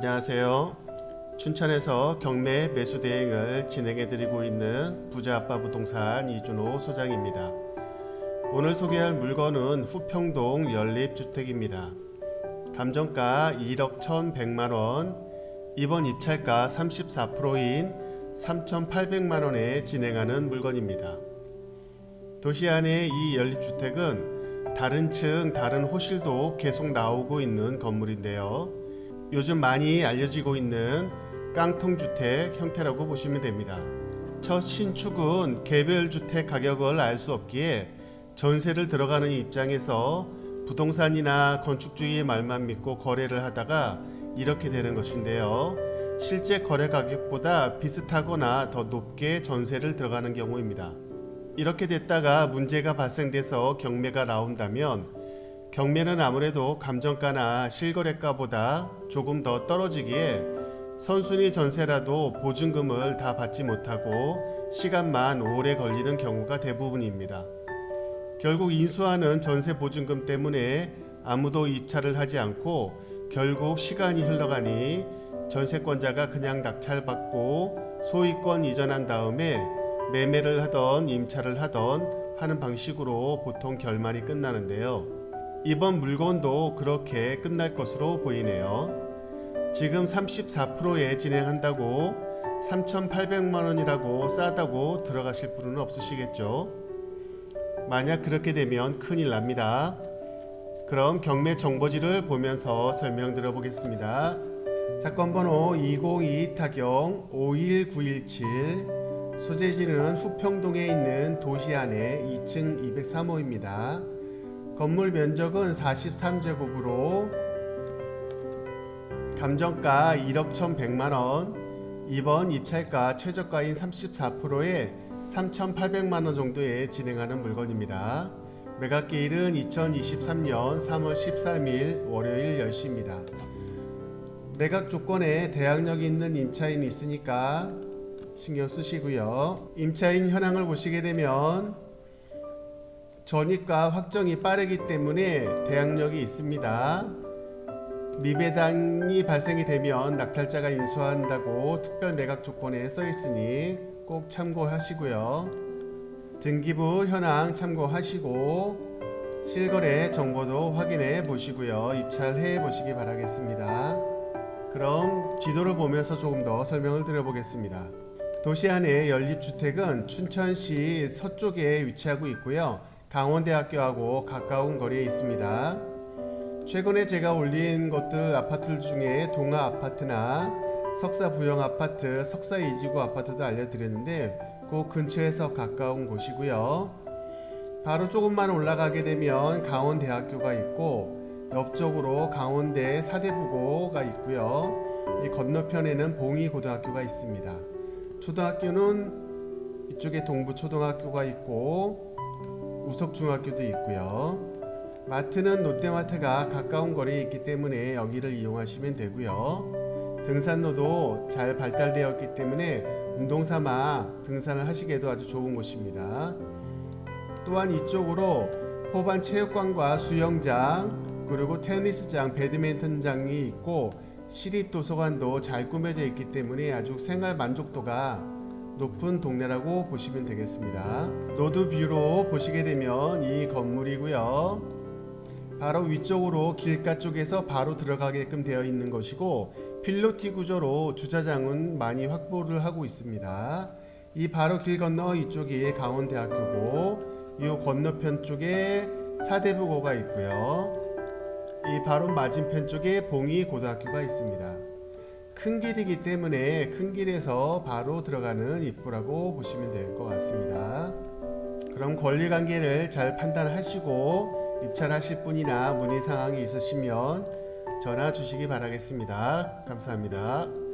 안녕하세요. 춘천에서 경매 매수 대행을 진행해 드리고 있는 부자 아빠 부동산 이준호 소장입니다. 오늘 소개할 물건은 후평동 연립주택입니다. 감정가 1억 1,100만 원, 이번 입찰가 34%인 3,800만 원에 진행하는 물건입니다. 도시 안의 이 연립주택은 다른 층, 다른 호실도 계속 나오고 있는 건물인데요. 요즘 많이 알려지고 있는 깡통주택 형태라고 보시면 됩니다. 첫 신축은 개별 주택 가격을 알 수 없기에 전세를 들어가는 입장에서 부동산이나 건축주의 말만 믿고 거래를 하다가 이렇게 되는 것인데요. 실제 거래 가격보다 비슷하거나 더 높게 전세를 들어가는 경우입니다. 이렇게 됐다가 문제가 발생돼서 경매가 나온다면 경매는 아무래도 감정가나 실거래가보다 조금 더 떨어지기에 선순위 전세라도 보증금을 다 받지 못하고 시간만 오래 걸리는 경우가 대부분입니다. 결국 인수하는 전세 보증금 때문에 아무도 입찰을 하지 않고 결국 시간이 흘러가니 전세권자가 그냥 낙찰받고 소유권 이전한 다음에 매매를 하던 임차를 하던 하는 방식으로 보통 결말이 끝나는데요. 이번 물건도 그렇게 끝날 것으로 보이네요. 지금 34%에 진행한다고 3,800만 원이라고 싸다고 들어가실 분은 없으시겠죠? 만약 그렇게 되면 큰일 납니다. 그럼 경매 정보지를 보면서 설명드려 보겠습니다. 사건 번호 202 타경 51917 소재지는 후평동에 있는 도시 안에 2층 203호입니다. 건물 면적은 43제곱으로 감정가 1억 1,100만 원, 이번 입찰가 최저가인 34%에 3,800만 원 정도에 진행하는 물건입니다. 매각기일은 2023년 3월 13일 월요일 10시입니다. 매각 조건에 대항력이 있는 임차인이 있으니까 신경 쓰시고요. 임차인 현황을 보시게 되면 전입과 확정이 빠르기 때문에 대항력이 있습니다. 미배당이 발생이 되면 낙찰자가 인수한다고 특별 매각 조건에 써 있으니 꼭 참고하시고요. 등기부 현황 참고하시고 실거래 정보도 확인해 보시고요. 입찰해 보시기 바라겠습니다. 그럼 지도를 보면서 조금 더 설명을 드려보겠습니다. 도시 안의 연립주택은 춘천시 서쪽에 위치하고 있고요. 강원대학교하고 가까운 거리에 있습니다. 최근에 제가 올린 것들 아파트 중에 동아 아파트나 석사 부영 아파트, 석사 이지구 아파트도 알려드렸는데 그 근처에서 가까운 곳이고요. 바로 조금만 올라가게 되면 강원대학교가 있고 옆쪽으로 강원대 사대부고가 있고요. 이 건너편에는 봉이고등학교가 있습니다. 초등학교는 이쪽에 동부초등학교가 있고 우석중학교도 있고요. 마트는 롯데마트가 가까운 거리에 있기 때문에 여기를 이용하시면 되고요. 등산로도 잘 발달되어 있기 때문에 운동 삼아 등산을 하시기에도 아주 좋은 곳입니다. 또한 이쪽으로 호반 체육관과 수영장 그리고 테니스장, 배드민턴장이 있고 시립 도서관도 잘 꾸며져 있기 때문에 아주 생활 만족도가 높은 동네라고 보시면 되겠습니다. 로드 뷰로 보시게 되면 이 건물이고요. 바로 위쪽으로 길가 쪽에서 바로 들어가게끔 되어 있는 것이고 필로티 구조로 주차장은 많이 확보를 하고 있습니다. 이 바로 길 건너 이쪽이 강원대학교고 이 건너편 쪽에 사대부고가 있고요. 이 바로 맞은편 쪽에 봉이 고등학교가 있습니다. 큰 길이기 때문에 큰 길에서 바로 들어가는 입구라고 보시면 될 것 같습니다. 그럼 권리 관계를 잘 판단하시고 입찰하실 분이나 문의 사항이 있으시면 전화 주시기 바라겠습니다. 감사합니다.